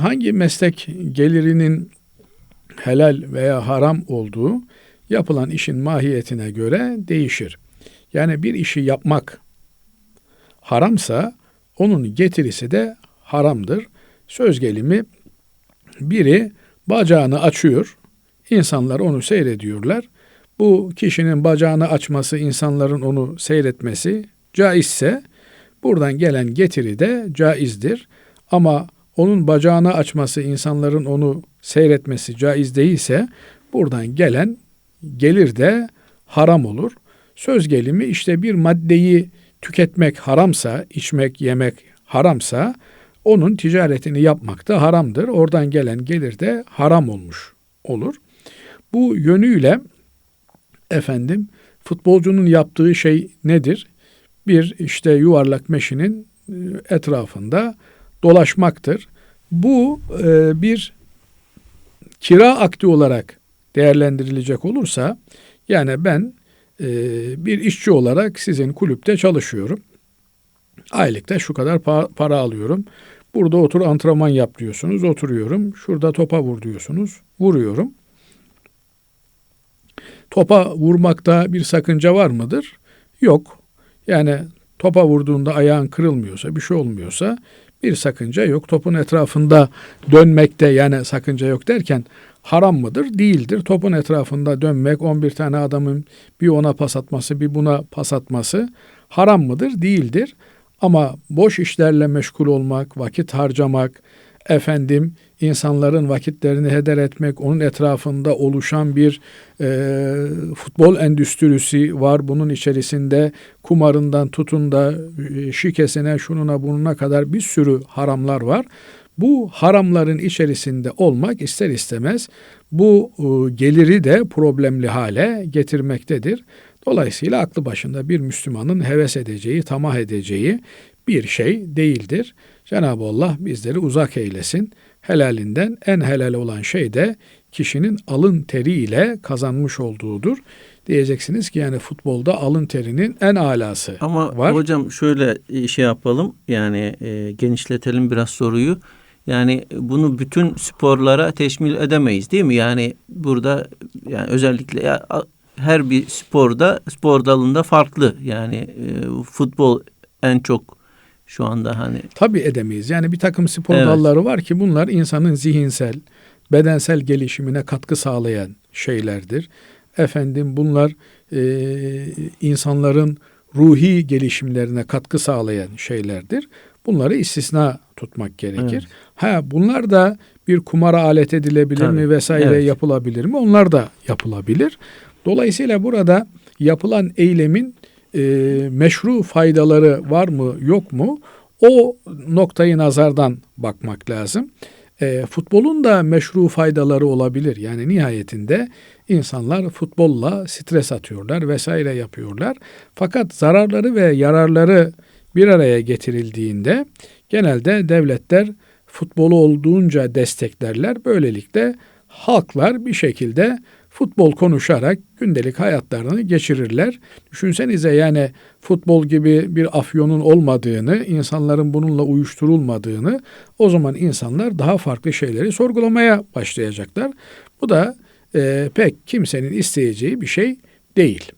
Hangi meslek gelirinin helal veya haram olduğu yapılan işin mahiyetine göre değişir. Yani bir işi yapmak haramsa onun getirisi de haramdır. Söz gelimi biri bacağını açıyor, insanlar onu seyrediyorlar. Bu kişinin bacağını açması, insanların onu seyretmesi caizse buradan gelen getiri de caizdir. Ama onun bacağını açması, insanların onu seyretmesi caiz değilse buradan gelen gelir de haram olur. Söz gelimi işte bir maddeyi tüketmek haramsa, içmek, yemek haramsa onun ticaretini yapmak da haramdır. Oradan gelen gelir de haram olmuş olur. Bu yönüyle efendim futbolcunun yaptığı şey nedir? Bir işte yuvarlak meşinin e, etrafında dolaşmaktır. Bu e, bir kira akti olarak değerlendirilecek olursa yani ben e, bir işçi olarak sizin kulüpte çalışıyorum. Aylıkta şu kadar pa- para alıyorum. Burada otur antrenman yap diyorsunuz. Oturuyorum. Şurada topa vur diyorsunuz. Vuruyorum. Topa vurmakta bir sakınca var mıdır? Yok. Yani topa vurduğunda ayağın kırılmıyorsa, bir şey olmuyorsa bir sakınca yok. Topun etrafında dönmekte yani sakınca yok derken haram mıdır? Değildir. Topun etrafında dönmek, 11 tane adamın bir ona pas atması, bir buna pas atması haram mıdır? Değildir. Ama boş işlerle meşgul olmak, vakit harcamak, efendim insanların vakitlerini heder etmek, onun etrafında oluşan bir e, futbol endüstrisi var. Bunun içerisinde kumarından tutun da şikesine, şununa bununa kadar bir sürü haramlar var. Bu haramların içerisinde olmak ister istemez bu e, geliri de problemli hale getirmektedir. Dolayısıyla aklı başında bir Müslümanın heves edeceği, tamah edeceği bir şey değildir. Cenab-ı Allah bizleri uzak eylesin. Helalinden en helal olan şey de kişinin alın teriyle kazanmış olduğudur. Diyeceksiniz ki yani futbolda alın terinin en alası Ama var. hocam şöyle şey yapalım yani e, genişletelim biraz soruyu. Yani bunu bütün sporlara teşmil edemeyiz değil mi? Yani burada yani özellikle ya, her bir sporda spor dalında farklı. Yani e, futbol en çok şu anda hani Tabii edemeyiz. Yani bir takım spor Evet. dalları var ki bunlar insanın zihinsel, bedensel gelişimine katkı sağlayan şeylerdir. Efendim bunlar e, insanların ruhi gelişimlerine katkı sağlayan şeylerdir. Bunları istisna tutmak gerekir. Evet. Ha bunlar da bir kumara alet edilebilir Tabii. mi vesaire Evet. yapılabilir mi? Onlar da yapılabilir. Dolayısıyla burada yapılan eylemin e, meşru faydaları var mı yok mu? O noktayı nazardan bakmak lazım. E, futbolun da meşru faydaları olabilir. Yani nihayetinde insanlar futbolla stres atıyorlar vesaire yapıyorlar. Fakat zararları ve yararları bir araya getirildiğinde genelde devletler futbolu olduğunca desteklerler. Böylelikle halklar bir şekilde futbol konuşarak gündelik hayatlarını geçirirler. Düşünsenize yani futbol gibi bir afyonun olmadığını, insanların bununla uyuşturulmadığını o zaman insanlar daha farklı şeyleri sorgulamaya başlayacaklar. Bu da e, pek kimsenin isteyeceği bir şey değil.